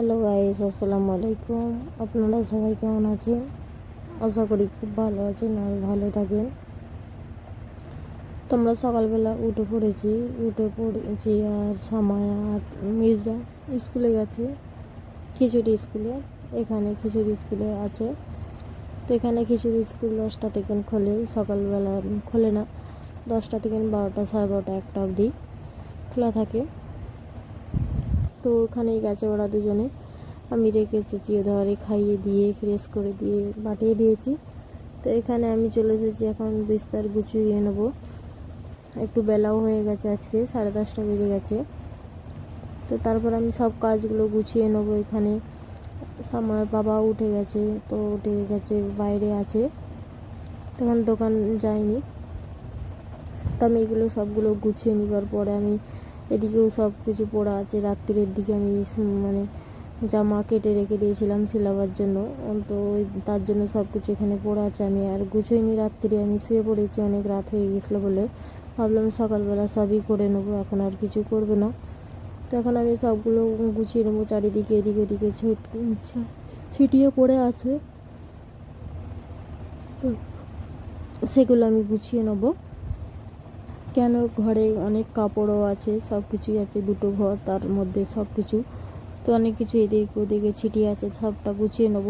Hello guys আসসালামু আলাইকুম আপনারা সবাই কেমন আছেন আশা করি খুব ভালো আছেন আর ভালো থাকেন তোমরা সকালবেলা উঠে পড়েছি উঠে পড়েছি আর সামায়া আর মির্জা স্কুলে গেছে খিচুড়ি স্কুলে এখানে খিচুড়ি স্কুলে আছে তো এখানে খিচুড়ি স্কুল দশটা থেকে খোলে সকালবেলা খোলে না দশটা থেকে বারোটা সাড়ে বারোটা একটা অবধি খোলা থাকে তো ওখানেই গেছে ওরা দুজনে। আমি রেখে এসেছি ধরে খাইয়ে দিয়ে ফ্রেশ করে দিয়ে পাঠিয়ে দিয়েছি। তো এখানে আমি চলে এসেছি, এখন বিস্তার গুছিয়ে নেব। একটু বেলাও হয়ে গেছে আজকে, সাড়ে দশটা বেজে গেছে। তো তারপর আমি সব কাজগুলো গুছিয়ে নেব এখানে। আমার বাবা উঠে গেছে, তো উঠে গেছে, বাইরে আছে। তখন দোকান যায়নি তো আমি এগুলো সবগুলো গুছিয়ে নেবার পরে আমি এদিকেও সব কিছু পড়া আছে। রাত্রির দিকে আমি মানে জামা কেটে রেখে দিয়েছিলাম সিলাবার জন্য। তো তার জন্য সব কিছু এখানে পড়া আছে। আমি আর গুছোইনি রাত্রি। আমি শুয়ে পড়েছি অনেক রাত হয়ে গেছিল বলে। ভাবলাম সকালবেলা সবই করে নেব। এখন আর কিছু করবে না। তো এখন আমি সবগুলো গুছিয়ে নেব চারিদিকে, এদিকে ওদিকে ছিট ছিটিয়ে পড়ে আছে। তো সেগুলো আমি গুছিয়ে নেব। কেন ঘরে অনেক কাপড়ও আছে, সব কিছুই আছে, দুটো ঘর, তার মধ্যে সব কিছু। তো অনেক কিছু এদিক ওদিকে ছিটিয়ে আছে, সবটা গুছিয়ে নেব।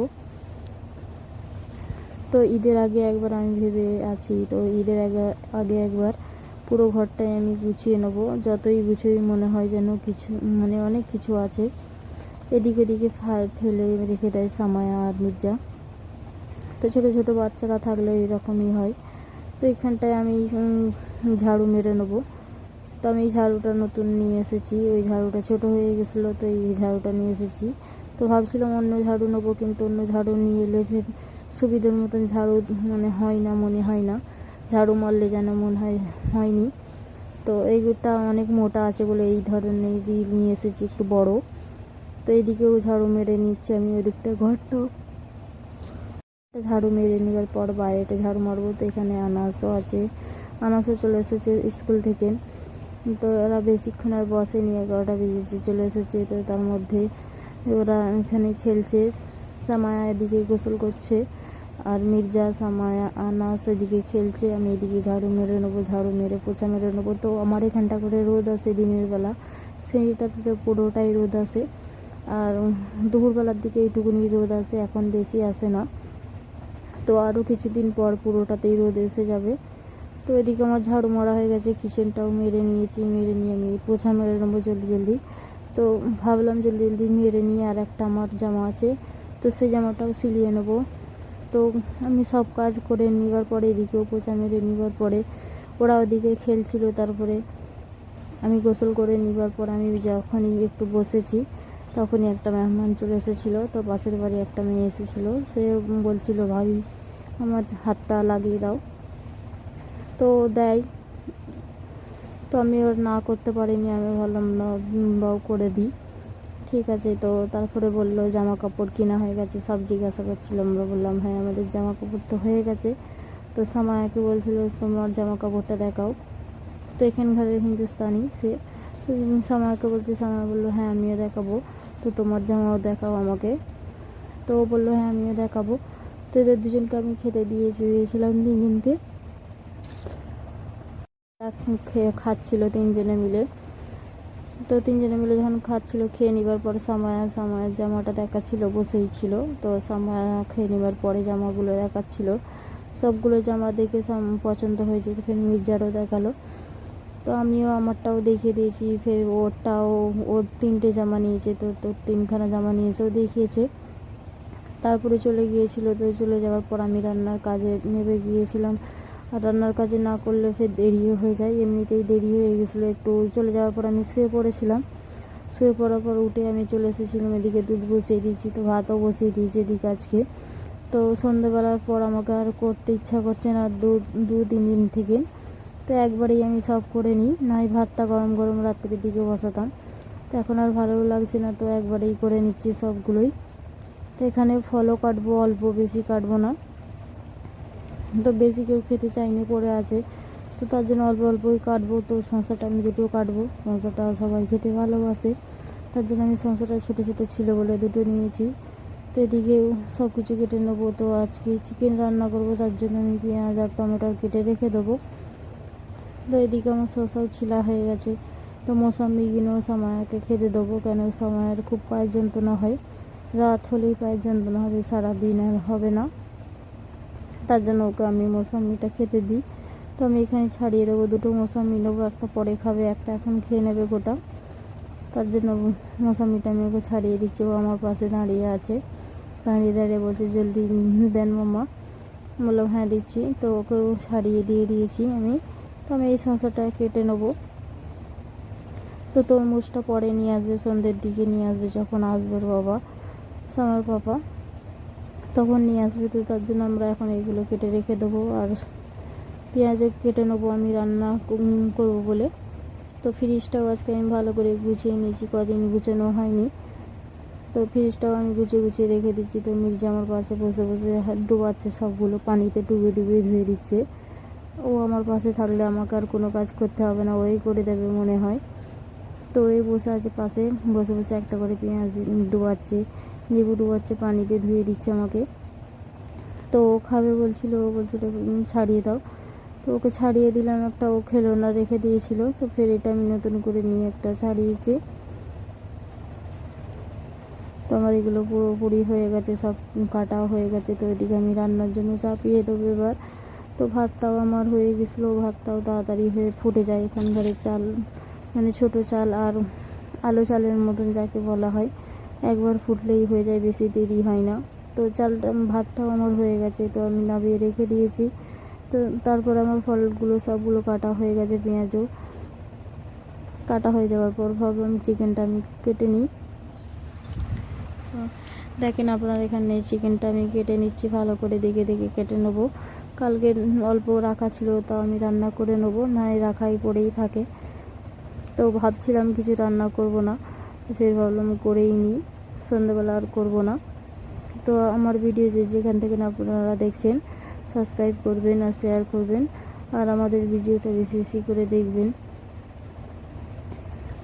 তো ঈদের আগে একবার আমি ভেবে আছি, তো ঈদের আগে আগে একবার পুরো ঘরটাই আমি গুছিয়ে নেব। যতই গুছোই মনে হয় যেন কিছু মানে অনেক কিছু আছে। এদিক ওদিকে ফেলে রেখে দেয় সামায়া আর মির্জা। তো ছোটো ছোটো বাচ্চারা থাকলে এরকমই হয়। তো এখানটায় আমি ঝাড়ু মেরে নেব। তো আমি এই ঝাড়ুটা নতুন নিয়ে এসেছি। ওই ঝাড়ুটা ছোট হয়ে গেছিল, তো এই ঝাড়ুটা নিয়ে এসেছি। তো ভাবছিলাম অন্য ঝাড়ু নেব, কিন্তু অন্য ঝাড়ু নিয়ে এলে ফের সুবিধার মতন ঝাড়ু মানে হয় না, মনে হয় না। ঝাড়ু মারলে যেন মনে হয়, হয়নি। তো এইটা অনেক মোটা আছে বলে এই ধরনের নিয়ে এসেছি, একটু বড়। তো এইদিকেও ঝাড়ু মেরে নিচ্ছি আমি ওদিকটা একটা ঝাড়ু মেরে নেবার পর বাইরেটা ঝাড়ু মারবো, তো এখানে আনাসও আছে। আনাসও চলে এসেছে স্কুল থেকে। তো ওরা বেশিক্ষণ আর বসেনি এগারোটা বেজেছে, চলে এসেছে। তো তার মধ্যে ওরা এখানে খেলছে। সামায়া এদিকে গোসল করছে আর মির্জা, সামায়া, আনাস এদিকে খেলছে। আমি এদিকে ঝাড়ু মেরে নেব, ঝাড়ু মেরে পোছা মেরে নেব। তো আমার এখানটা করে রোদ আসে দিনের বেলা। সেইটাতে তো পুরোটাই রোদ আসে। আর দুপুরবেলার দিকে এইটুকুনি রোদ আসে, এখন বেশি আসে না। তো আরও কিছুদিন পর পুরোটাতেই রোদ এসে যাবে। তো এদিকে আমার ঝাড়ু মারা হয়ে গেছে, কিচেনটাও মেরে নিয়েছি, মেরে নিয়ে আমি পোছা মেরে নেব জলদি জলদি। তো ভাবলাম জলদি জলদি মেরে নিয়ে আর একটা আমার জামা আছে, তো সেই জামাটাও সিলিয়ে নেব। তো আমি সব কাজ করে নেবার পরে, এদিকেও পোছা মেরে নেবার পরে, ওরা ওদিকে খেলছিল তারপরে আমি গোসল করে নেবার পর আমি যখনই একটু বসেছি, তখনই একটা মেহমান চলে এসেছিল, তো পাশের বাড়ি একটা মেয়ে এসেছিল, সে বলছিল, ভাবি, আমার হাতটা লাগিয়ে দাও। তো দেয়। তো আমি ওর না করতে পারিনি, আমি ভাবলাম, না বাও করে দিই। ঠিক আছে, তো তারপরে বলল জামা কাপড় কেনা হয়ে গেছে। সব জিজ্ঞাসা করছিল, আমরা বললাম হ্যাঁ আমাদের জামা কাপড় তো হয়ে গেছে। তো সামায়াকে বলছিল, তোমার জামা কাপড়টা দেখাও। তো এখানকারের হিন্দুস্তানি সে, সামায়াকে বলছে, সামায়া বলল হ্যাঁ আমিও দেখাবো। তো তোমার জামাও দেখাও আমাকে। তো বলল হ্যাঁ আমিও দেখাবো। তো এদের দুজনকে আমি খেতে দিয়েছি, দিয়েছিলাম তিনজনকে। খেয়ে খাচ্ছিল তিনজনে মিলে। তো তিনজনে মিলে যখন খাচ্ছিল, খেয়ে নেবার পর সামায়া, সামায়ের জামাটা দেখাচ্ছিল, বসেই ছিল। তো সামায়া খেয়ে নেবার পরে জামাগুলো দেখাচ্ছিল। সবগুলো জামা দেখে পছন্দ হয়েছে। ফের মির্জারও দেখাল। তো আমিও আমারটাও দেখিয়ে দিয়েছি। ফের ওরটাও, ওর তিনটে জামা নিয়েছে। তো তোর তিনখানা জামা নিয়েছে, ও দেখিয়েছে। তারপরে চলে গিয়েছিল। তো চলে যাওয়ার পর আমি রান্নার কাজে নেমে গিয়েছিলাম। আর রান্নার কাজে না করলে ফের দেরিও হয়ে যায়। এমনিতেই দেরি হয়ে গেছিল একটু। চলে যাওয়ার পর আমি শুয়ে পড়েছিলাম। শুয়ে পড়ার পর উঠে আমি চলে এসেছিলাম এদিকে দুধ বসিয়ে দিয়েছি, তো ভাতও বসিয়ে দিয়েছি এদিকে আজকে। তো সন্ধেবেলার পর আমাকে আর করতে ইচ্ছা করছে না দু দু তিন দিন থেকে। তো একবারেই আমি সব করে নিই নাই ভাতটা গরম গরম রাত্রির দিকে বসাতাম। তো এখন আর ভালো লাগছে না, তো একবারেই করে নিচ্ছি সবগুলোই। তো এখানে ফলও কাটবো, অল্প বেশি কাটবো না। তো বেশি কেউ খেতে চাইনি পড়ে আছে। তো তার জন্য অল্প অল্পই কাটবো। তো শসাটা আমি দুটো কাটবো। শসাটা সবাই খেতে ভালোবাসে। তার জন্য আমি সংসারটা ছোটো ছোটো ছিল বলে দুটো নিয়েছি। তো এদিকেও সব কিছু কেটে নেব। তো আজকে চিকেন রান্না করব। তার জন্য আমি পেঁয়াজ আর টমেটো কেটে রেখে দেবো। তো এদিকে আমার শসাও ছিলা হয়ে গেছে। তো মৌসাম্বিগুলো সামায়াকে খেতে দেবো। কেন সামায়ের খুব পায়ের যন্ত্রণা হয়। রাত হলেই পায়ের যন্ত্রণা হবে, সারাদিন আর হবে না। তার জন্য ওকে আমি মৌসাম্বিটা খেতে দিই। তো আমি এখানে ছাড়িয়ে দেবো দুটো মৌসাম্বি, নেব একটা পরে খাবে, একটা এখন খেয়ে নেবে গোটা। তার জন্য মৌসাম্বিটা আমি ওকে ছাড়িয়ে দিচ্ছি, ও আমার পাশে দাঁড়িয়ে আছে। দাঁড়িয়ে দাঁড়িয়ে বলছে, জলদি দেন মামা বললাম হ্যাঁ দিচ্ছি। তো ওকেও ছাড়িয়ে দিয়ে দিয়েছি আমি। তো আমি এই শসাটা কেটে নেব। তো তরমুজটা পরে নিয়ে আসবে, সন্ধ্যের দিকে নিয়ে আসবে, যখন আসবে বাবা সামার পাপা। তখন নিয়ে আসবে তো তার জন্য আমরা এখন এইগুলো কেটে রেখে দেবো। আর পেঁয়াজও কেটে নেব আমি রান্না করব বলে। তো ফ্রিজটাও আজকে আমি ভালো করে গুছিয়ে নিয়েছি, কদিন গুছানো হয়নি। তো ফ্রিজটাও আমি গুছিয়ে গুছিয়ে রেখে দিচ্ছি। তো মির্জা আমার পাশে বসে বসে ডুবাচ্ছে সবগুলো, পানিতে ডুবে ডুবে ধুয়ে দিচ্ছে। ও আমার পাশে থাকলে আমাকে আর কোনো কাজ করতে হবে না, ওই করে দেবে মনে হয়। তো এই বসে আছে পাশে, বসে বসে একটা করে পেঁয়াজ ডুবাচ্ছে। লেবু ডুবাচ্ছে পানিতে ধুয়ে দিচ্ছে আমাকে। তো ও খাবে বলছিল, ও বলছিল ছাড়িয়ে দাও। তো ওকে ছাড়িয়ে দিলাম একটা, ও খেলো না রেখে দিয়েছিল। তো ফের এটা আমি নতুন করে নিয়ে একটা ছাড়িয়েছি। তো আমার এগুলো পুরোপুরি হয়ে গেছে, সব কাটা হয়ে গেছে। তো এদিকে আমি রান্নার জন্য চাপিয়ে দেবো এবার। তো ভাতটাও আমার হয়ে গেছিল, ভাতটাও তাড়াতাড়ি হয়ে ফুটে যায়। এখানকারের চাল মানে ছোট চাল আর আলো চালের মতন যাকে বলা হয়। একবার ফুটলেই হয়ে যায়, বেশি দেরি হয় না। তো চালটা ভাতটাও আমার হয়ে গেছে, তো আমি নামিয়ে রেখে দিয়েছি। তো তারপর আমার ফলগুলো সবগুলো কাটা হয়ে গেছে, পেঁয়াজও কাটা হয়ে যাওয়ার পর ভাবলাম চিকেনটা আমি কেটে নিই। দেখেন আপনার এখানে চিকেনটা আমি কেটে নিচ্ছি, ভালো করে দেখে দেখে কেটে নেব। কালকে অল্প রাখা ছিল, তাও আমি রান্না করে নেব নাই রাখাই পড়েই থাকে। তো ভাবছিলাম কিছু রান্না করব না। তো ফের ভাবলাম করেই নিই। সন্ধ্যেবেলা আর করব না। তো আমার ভিডিও যে যেখান থেকে না আপনারা দেখছেন সাবস্ক্রাইব করবেন আর শেয়ার করবেন আর আমাদের ভিডিওটা বেশি বেশি করে দেখবেন।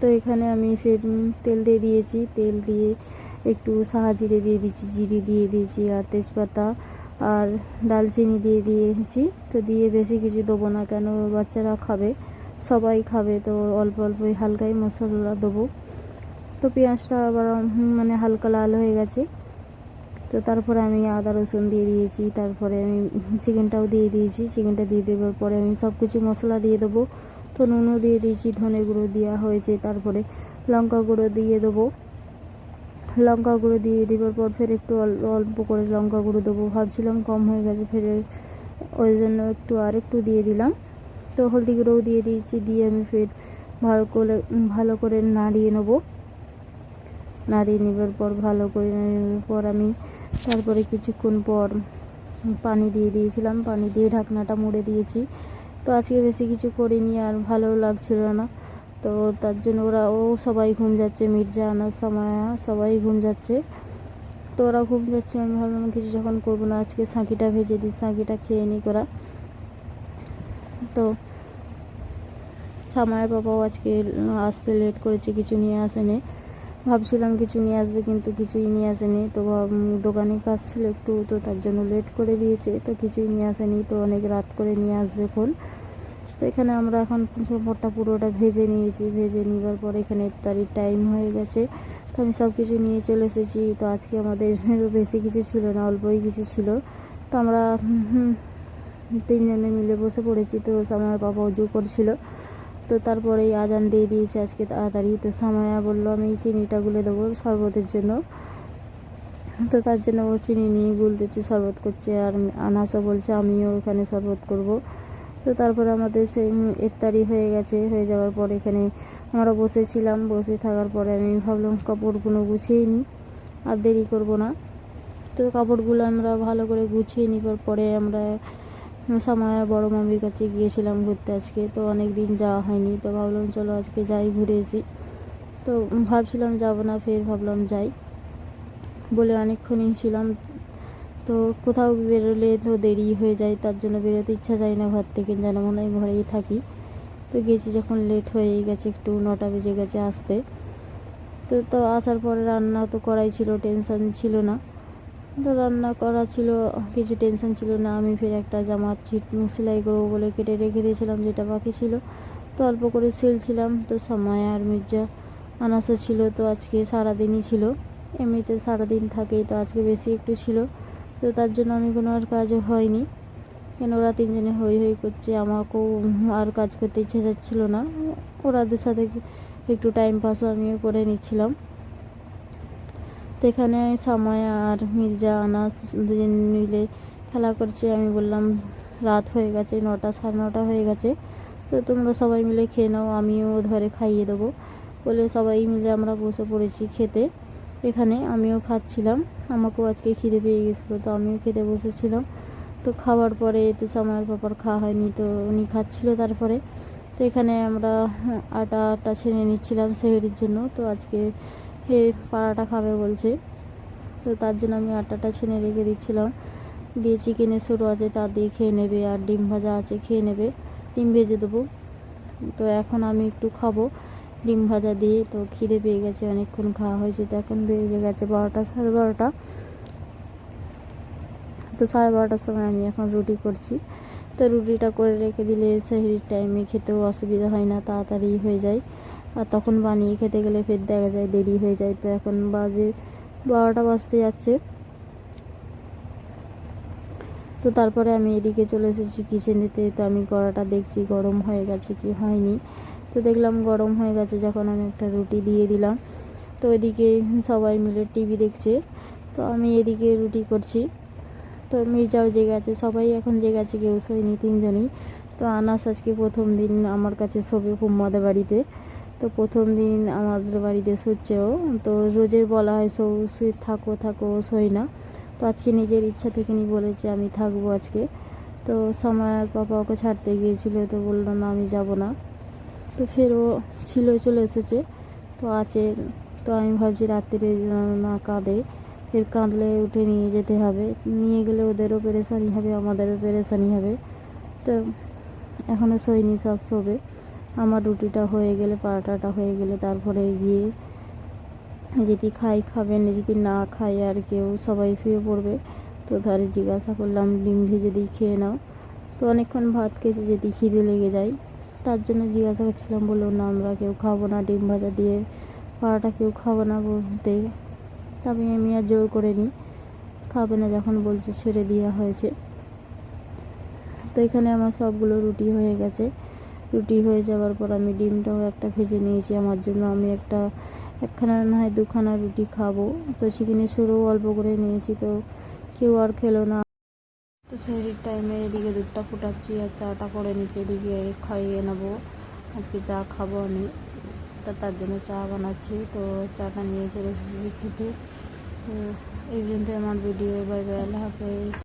তো এখানে আমি ফের তেল দিয়ে দিয়েছি। তেল দিয়ে একটু সাহা জিরে দিয়ে দিয়েছি। জিরি দিয়ে দিয়েছি আর তেজপাতা আর ডালচিনি দিয়ে দিয়েছি। তো দিয়ে বেশি কিছু দেবো না কেন বাচ্চারা খাবে, সবাই খাবে। তো অল্প অল্পই হালকাই মশলা দেবো। তো পেঁয়াজটা আবার মানে হালকা লাল হয়ে গেছে। তো তারপরে আমি আদা, রসুন দিয়ে দিয়েছি, তারপরে আমি চিকেনটাও দিয়ে দিয়েছি। চিকেনটা দিয়ে দেওয়ার পরে আমি সব কিছু মশলা দিয়ে দেবো। তো নুনও দিয়ে দিয়েছি, ধনে গুঁড়ো দেওয়া হয়েছে, তারপরে লঙ্কা গুঁড়ো দিয়ে দেবো। লঙ্কা গুঁড়ো দিয়ে দেওয়ার পর ফের একটু অল্প করে লঙ্কা গুঁড়ো দেবো। ভাবছিলাম কম হয়ে গেছে, ফের ওই জন্য একটু আর একটু দিয়ে দিলাম। তো হলদি গুঁড়োও দিয়ে দিয়েছি, দিয়ে আমি ফের ভালো করে ভালো করে নাড়িয়ে নেব। নাড়িয়ে নেবার পর, ভালো করে নেওয়ার পর আমি তারপরে কিছুক্ষণ পর পানি দিয়ে দিয়েছিলাম। পানি দিয়ে ঢাকনাটা মুড়ে দিয়েছি। তো আজকে বেশি কিছু করিনি আর ভালো লাগছিল না। তো তার জন্য ওরা, ও সবাই ঘুম যাচ্ছে, মির্জা আনার সময় সবাই ঘুম যাচ্ছে। তো ওরা ঘুম যাচ্ছে, আমি ভাবলাম কিছু যখন করব না, আজকে সাঁকিটা ভেজে দিই, সাঁকিটা খেয়ে নিই করা তো সামায়ের বাবাও আজকে আসতে লেট করেছে, কিছু নিয়ে আসেনি। ভাবছিলাম কিছু নিয়ে আসবে, কিন্তু কিছুই নিয়ে আসেনি। তো দোকানে কাজ ছিল একটু, তো তার জন্য লেট করে দিয়েছে, তো কিছুই নিয়ে আসেনি। তো অনেক রাত করে নিয়ে আসবে এখন তো এখানে আমরা এখন মোটা পুরোটা ভেজে নিয়েছি। ভেজে নেবার পর এখানে ইফতারির টাইম হয়ে গেছে। তো আমি সব কিছু নিয়ে চলে এসেছি। তো আজকে আমাদের বেশি কিছু ছিল না, অল্পই কিছু ছিল। তো আমরা তিনজনে মিলে বসে পড়েছি। তো আমার বাবা উজু করছিল। তো তারপরেই আজান দিয়ে দিয়েছে আজকে তাড়াতাড়ি। তো সামায়া বলল, আমি চিনিটা গুলে দেবো শরবতের জন্য। তো তার জন্য ও চিনি নিয়ে গুলতেছে শরবত করছে। আর আনাসও বলছে, আমিও এখানে শরবত করব। তো তারপরে আমাদের সেই ইফতারি হয়ে গেছে। হয়ে যাওয়ার পর এখানে আমরা বসেছিলাম। বসে থাকার পরে আমি ভাবলাম, কাপড়গুলো গুছিয়ে নিই, আর দেরি করব না। তো কাপড়গুলো আমরা ভালো করে গুছিয়ে নিবার পরে আমরা সামায়া বড় মামির কাছে গিয়েছিলাম ঘুরতে আজকে, তো অনেক দিন যাওয়া হয়নি, তো ভাবলাম চলো আজকে যাই, ঘুরে এসি তো ভাবছিলাম যাব না, ফের ভাবলাম যাই বলে অনেকক্ষণই ছিলাম। তো কোথাও বেরোলে তো দেরি হয়ে যায়, তার জন্য বেরোতে ইচ্ছা যায় না ঘর থেকে, যেন মনে হয় ঘরেই থাকি। তো গেছি যখন লেট হয়েই গেছে, একটু নটা বেজে গেছে আসতে। তো তো আসার পরে রান্না তো করাই ছিল টেনশন ছিল না। তো রান্না করা ছিল, কিছু টেনশন ছিল না, আমি ফের একটা জামা ছিট সেলাই করব বলে কেটে রেখে দিয়েছিলাম যেটা বাকি ছিল। তো অল্প করে সেলছিলাম তো সময় আর মির্জা আনাসও ছিল, তো আজকে সারাদিনই ছিল। এমনিতে সারাদিন থাকেই, তো আজকে বেশি একটু ছিল। তো তার জন্য আমি কোনো আর কাজও হয়নি। কেন ওরা তিনজনে হই হই করছে, আমাকেও আর কাজ করতে ইচ্ছে যাচ্ছিল না। ওরাদের সাথে একটু টাইম পাসও আমিও করে নিচ্ছিলাম। তো এখানে সামায়া আর মির্জা, আনাস দুজন মিলে খেলা করছে। আমি বললাম, রাত হয়ে গেছে, নটা, সাড়ে নটা হয়ে গেছে। তো তোমরা সবাই মিলে খেয়ে নাও, আমিও ধরে খাইয়ে দেবো। বলে সবাই মিলে আমরা বসে পড়েছি খেতে। এখানে আমিও খাচ্ছিলাম। আমাকেও আজকে খিদে পেয়ে গেছিল, তো আমিও খেতে বসেছিলাম। তো খাওয়ার পরে তো সামার পাপার খাওয়া হয়নি, তো উনি খাচ্ছিল তারপরে। তো এখানে আমরা আটা আটা ছেড়ে নিচ্ছিলাম সেহেরির জন্য। তো আজকে হে পাড়াটা খাবে বলছে। তো তার জন্য আমি আটাটা ছেনে রেখে দিচ্ছিলাম। দিয়ে চিকেনের সরু আছে, তা দিয়ে খেয়ে নেবে। আর ডিম ভাজা আছে, খেয়ে নেবে। ডিম ভেজে দেবো। তো এখন আমি একটু খাব ডিম ভাজা দিয়ে। তো খিদে পেয়ে গেছে, অনেকক্ষণ খাওয়া হয়েছে। তো এখন বেজে গেছে বারোটা, সাড়ে বারোটা। তো সাড়ে বারোটার সময় আমি এখন রুটি করছি। তো রুটিটা করে রেখে দিলে সেহরির টাইমে খেতেও অসুবিধা হয় না তাড়াতাড়ি হয়ে যায়। আর তখন বানিয়ে খেতে গেলে ফের দেখা যায় দেরি হয়ে যায়। তো এখন বাজে বারোটা বাজতে যাচ্ছে। তো তারপরে আমি এদিকে চলে এসেছি কিচেনেতে তো আমি কড়াটা দেখছি গরম হয়ে গেছে কি হয়নি। তো দেখলাম গরম হয়ে গেছে, যখন আমি একটা রুটি দিয়ে দিলাম। তো এদিকে সবাই মিলে টিভি দেখছে। তো আমি এদিকে রুটি করছি। তো মির্জাও জেগে আছে, সবাই এখন জেগে আছে, কেউ শোয়নি, তিনজনই। তো আনাস আজকে প্রথম দিন আমার কাছে শোবে ফুম্মাদের বাড়িতে। তো প্রথম দিন আমাদের বাড়িতে শুচ্ছেও তো রোজের বলা হয়, সৌ, শুয়ে থাকো থাকো, শোয় না। তো আজকে নিজের ইচ্ছা থেকে নি বলেছে, আমি থাকব আজকে। তো সময়ের পাপা ওকে ছাড়তে গিয়েছিল, তো বলল, না, আমি যাব না। তো ফের ও ছিল, চলে এসেছে। তো আছে, তো আমি ভাবছি রাত্রিরে না কাঁদে। ফের কাঁদলে উঠে নিয়ে যেতে হবে। নিয়ে গেলে ওদেরও পেরেশানি হবে, আমাদেরও পেরেশানি হবে। তো এখনও শোয়নি, সব শোবে। আমার রুটিটা হয়ে গেলে, পারাটাটা হয়ে গেলে, তারপরে গিয়ে যদি খাই খাবেন যদি না খাই আর কেউ, সবাই শুয়ে পড়বে। তো ধরে জিজ্ঞাসা করলাম, ডিম ভেজে দিই খেয়ে নাও। তো অনেকক্ষণ ভাত খেয়েছে যদি খিদে লেগে যায়। তার জন্য জিজ্ঞাসা করছিলাম, বলল, না, আমরা কেউ খাব না, ডিম ভাজা দিয়ে পাড়াটা কেউ খাব না বলতে। তবে আমি আর জোর করে নিই খাবে না যখন বলছে, ছেড়ে দেওয়া হয়েছে। তো এখানে আমার সবগুলো রুটি হয়ে গেছে। রুটি হয়ে যাওয়ার পর আমি ডিমটাও একটা ভেজে নিয়েছি। আমার জন্য আমি একটা একখানা না হয় দুখানা রুটি খাব। তো সেখানে শুরুও অল্প করে নিয়েছি, তো কেউ আর খেলো না। তো সেই টাইমে এদিকে দুধটা ফুটাচ্ছি আর চাটা করে নিচ্ছি এদিকে খাইয়ে নেব। আজকে চা খাব আমি। তা তার জন্য চা বানাচ্ছি। তো চাটা নিয়ে চলে এসেছি খেতে। তো এই পর্যন্ত আমার ভিডিও বাই বাই আল্লাহ হাফেজ।